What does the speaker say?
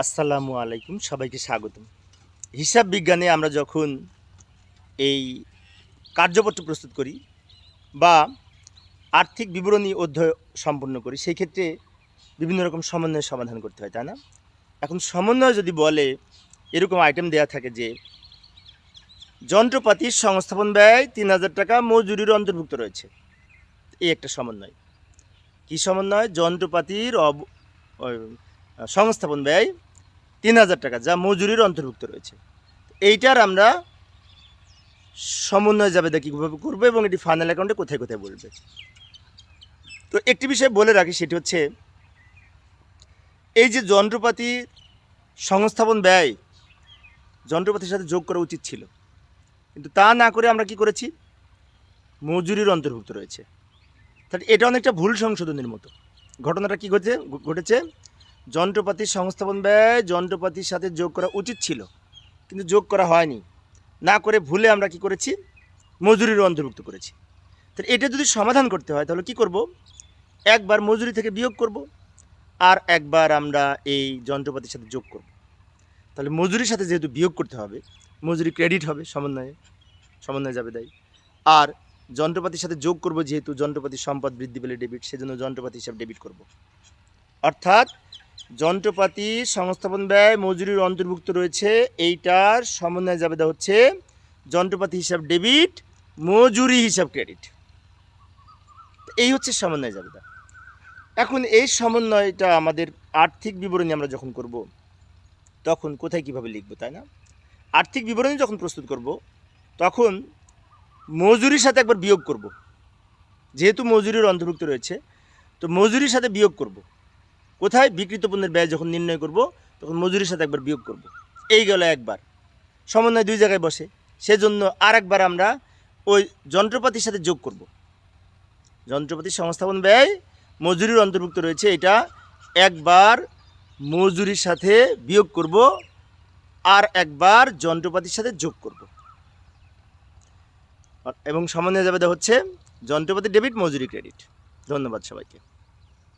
আসসালামু আলাইকুম, সবাইকে স্বাগতম। হিসাব বিজ্ঞানে আমরা যখন এই কার্যপত্র প্রস্তুত করি বা আর্থিক বিবরণী অধ্যয় সম্পন্ন করি, সেই ক্ষেত্রে বিভিন্ন রকম সমন্বয় সমাধান করতে হয়, তাই না? এখন সমন্বয় যদি বলে, এরকম আইটেম দেয়া থাকে যে যন্ত্রপাতির সংস্থাপন ব্যয় তিন হাজার টাকা, মজুরির অন্তর্ভুক্ত রয়েছে। এই একটা সমন্বয়। কী সমন্বয়? যন্ত্রপাতির অব সংস্থাপন ব্যয় তিন হাজার টাকা, যা মজুরির অন্তর্ভুক্ত রয়েছে। এইটার আমরা সমন্বয় যাবে কীভাবে করব এবং এটি ফাইনাল অ্যাকাউন্টে কোথায় কোথায় বলবে। তো একটি বিষয় বলে রাখি, সেটি হচ্ছে এই যে যন্ত্রপাতি সংস্থাপন ব্যয়, যন্ত্রপাতির সাথে যোগ করা উচিত ছিল। কিন্তু তা না করে আমরা কি করেছি? মজুরির অন্তর্ভুক্ত রয়েছে। তাহলে এটা অনেকটা ভুল সংশোধনের মতো। ঘটনাটা কি ঘটেছে? ঘটেছে যন্ত্রপাতির সংস্থাপন ব্যয় যন্ত্রপাতির সাথে যোগ করা উচিত ছিল, কিন্তু যোগ করা হয়নি। না করে ভুলে আমরা কি করেছি? মজুরির অন্তর্ভুক্ত করেছি। তাহলে এটা যদি সমাধান করতে হয়, তাহলে কি করব? একবার মজুরি থেকে বিয়োগ করব, আর একবার আমরা এই যন্ত্রপাতির সাথে যোগ করব। তাহলে মজুরির সাথে যেহেতু বিয়োগ করতে হবে, মজুরি ক্রেডিট হবে সমন্বয়ে সমন্বয়ে যাবে দেয়। আর যন্ত্রপাতির সাথে যোগ করব যেহেতু যন্ত্রপাতির সম্পদ বৃদ্ধি পেলে ডেবিট সেজন্য যন্ত্রপাতি হিসাবে ডেবিট করব। অর্থাৎ যন্ত্রপাতি, সংস্থাপন ব্যয়, মজুরির অন্তর্ভুক্ত রয়েছে। এইটার সমন্বয় যাবে হচ্ছে যন্ত্রপাতি হিসাব ডেবিট, মজুরি হিসাব ক্রেডিট। এই হচ্ছে সমন্বয় জাবেদা। এখন এই সমন্বয়টা আমাদের আর্থিক বিবরণী আমরা যখন করব, তখন কোথায় কীভাবে লিখব, তাই না? আর্থিক বিবরণী যখন প্রস্তুত করব, তখন মজুরির সাথে একবার বিয়োগ করব। যেহেতু মজুরির অন্তর্ভুক্ত রয়েছে, তো মজুরির সাথে বিয়োগ করব। কোথায়? বিকৃত পণ্যের ব্যয় যখন নির্ণয় করব, তখন মজুরির সাথে একবার বিয়োগ করব। এই গেল একবার। সমন্বয় দুই জায়গায় বসে। সেজন্য আর একবার আমরা ওই যন্ত্রপাতির সাথে যোগ করব। যন্ত্রপাতির সংস্থাপন ব্যয় মজুরির অন্তর্ভুক্ত রয়েছে। এটা একবার মজুরির সাথে বিয়োগ করব আর একবার যন্ত্রপাতির সাথে যোগ করব। এবং সমন্বয় যাবে হচ্ছে যন্ত্রপাতি ডেবিট, মজুরি, ক্রেডিট। ধন্যবাদ সবাইকে।